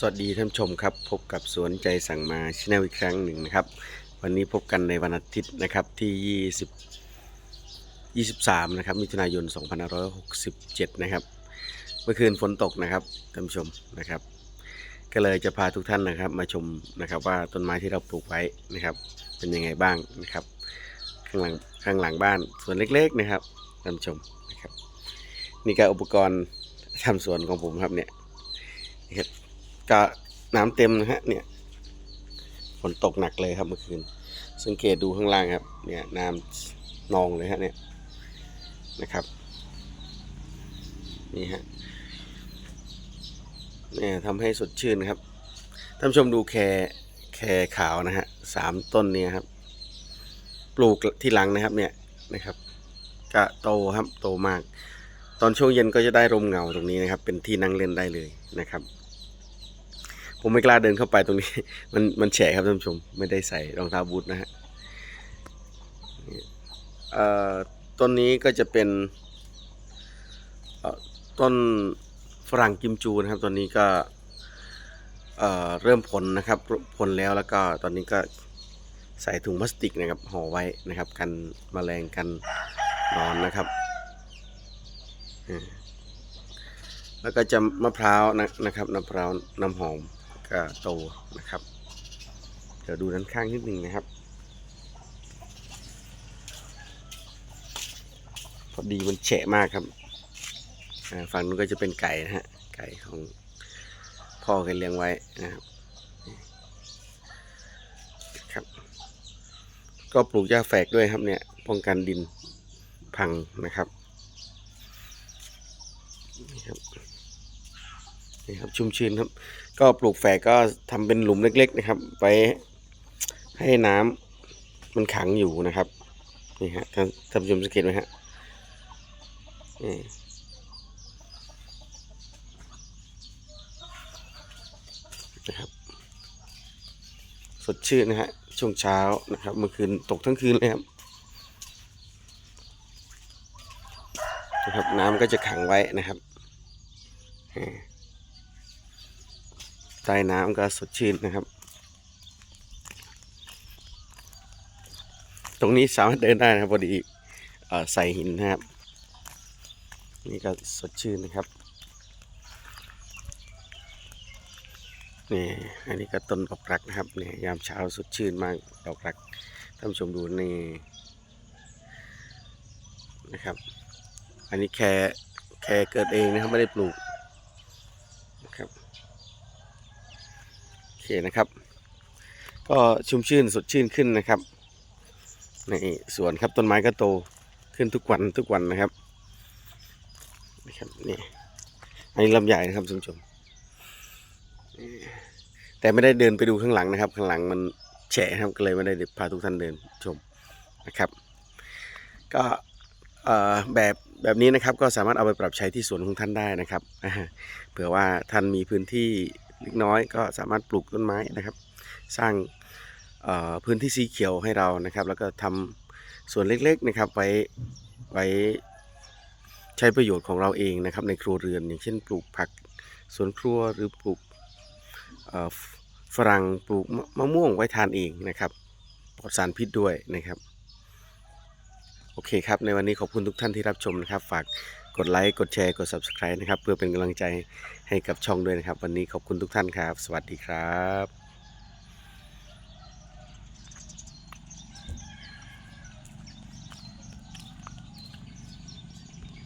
สวัสดีท่านชมครับ พบกับสวนใจสั่งมาชแนลอีกครั้งหนึ่งนะครับ วันนี้พบกันในวันอาทิตย์นะครับที่ 20 23 นะครับมิถุนายน 2567 นะครับ เมื่อคืนฝนตกนะครับท่านชมนะครับ ก็เลยจะพาทุกท่านนะครับมาชมนะครับว่าต้นไม้ที่เราปลูกไว้นะครับ เป็นยังไงบ้างนะครับ ข้างหลังข้างหลังบ้านสวนเล็กๆนะครับท่านชมนะครับนี่ก็อุปกรณ์ทำสวนของผมครับเนี่ยนะครับ ก็น้ำเต็มนะฮะ เนี่ยฝนตกหนักเลยครับเมื่อคืน สังเกตดูข้างล่างครับ เนี่ยน้ำนองเลยฮะเนี่ยนะครับ นี่ฮะเนี่ยทำให้สดชื่นครับท่านชมดูแคแคขาวนะฮะสามต้นเนี่ยครับ ปลูกที่หลังนะครับ เนี่ยนะครับก็โตครับโตมาก ตอนช่วงเย็นก็จะได้ร่มเงาตรงนี้นะครับ เป็นที่นั่งเล่นได้เลยนะครับ ผมไม่กล้าเดินเข้าไปตรงนี้ มันมันแฉะครับท่านผู้ชม ไม่ได้ใส่รองเท้าบูทนะฮะต้นนี้ก็จะเป็นต้นฝรั่งกิมจูนะครับตอนนี้ก็เเริ่มผลนะครับผลแล้วแล้วก็ตอนนี้ก็ใส่ถุงพลาสติกนะครับห่อไว้นะครับ กันแมลงกันนอนนะครับแล้วก็จะมะพร้าวนะนะครับมะพร้าวน้ำหอม ก็โตนะครับ เดี๋ยวดูด้านข้างนิดนึงนะครับ พอดีมันแฉะมากครับฝั่งนู้นก็จะเป็นไก่นะฮะ ไก่ของพ่อเคยเลี้ยงไว้นะครับครับ ก็ปลูกหญ้าแฝกด้วยครับเนี่ย ป้องกันดินพังนะครับนี่ครับ นี่ครับชุ่มชื้นครับ ก็ปลูกแฝกก็ทำเป็นหลุมเล็ก ๆ นะครับ ไว้ให้น้ำมันขังอยู่นะครับนี่ฮะท่านท่านผู้ชมสังเกตไหมฮะนี่นะครับสดชื่นนะฮะช่วงเช้านะครับเมื่อคืนตกทั้งคืนเลยครับนะครับน้ำก็จะขังไว้นะครับอ่า ใต้น้ำก็สดชื่นนะครับ ตรงนี้สามารถเดินได้นะครับพอดีอใส่หินนะครับ นี่ก็สดชื่นนะครับนี่อันนี้ก็ต้นดอกรักนะครับนี่ยามเช้าสดชื่นมากดอกรักท่านผู้ชมดูนี่นะครับ อันนี้แคร์แคร์เกิดเองนะครับไม่ได้ปลูกนะครับโอ เคนะครับ ก็ชุ่มชื่นสดชื่นขึ้นนะครับในสวนครับต้นไม้ก็โตขึ้นทุกวันทุกวันนะครับนะครับนี่อันนี้ลำใหญ่นะครับท่านผู้ชมแต่ไม่ได้เดินไปดูข้างหลังนะครับ ข้างหลังมันแฉะครับก็เลยไม่ได้พาทุกท่านเดินชมนะครับ ก็แบบแบบนี้นะครับก็สามารถเอาไปปรับใช้ที่สวนของท่านได้นะครับเผื่อว่าท่านมีพื้นที่ เล็กน้อยก็สามารถปลูกต้นไม้นะครับ สร้างพื้นที่สีเขียวให้เรานะครับ แล้วก็ทำสวนเล็กๆนะครับไว้ไว้ใช้ประโยชน์ของเราเองนะครับ ในครัวเรือนอย่างเช่น ปลูกผักสวนครัวหรือปลูกฝรั่งปลูกมะม่วงไว้ทานเองนะครับปลอดสารพิษด้วยนะครับ โอเคครับ ในวันนี้ขอบคุณทุกท่านที่รับชมนะครับ ฝาก กดไลค์ กดแชร์ กด Subscribe นะครับ เพื่อเป็นกำลังใจให้กับช่องด้วยนะครับ วันนี้ขอบคุณทุกท่านครับ สวัสดีครับ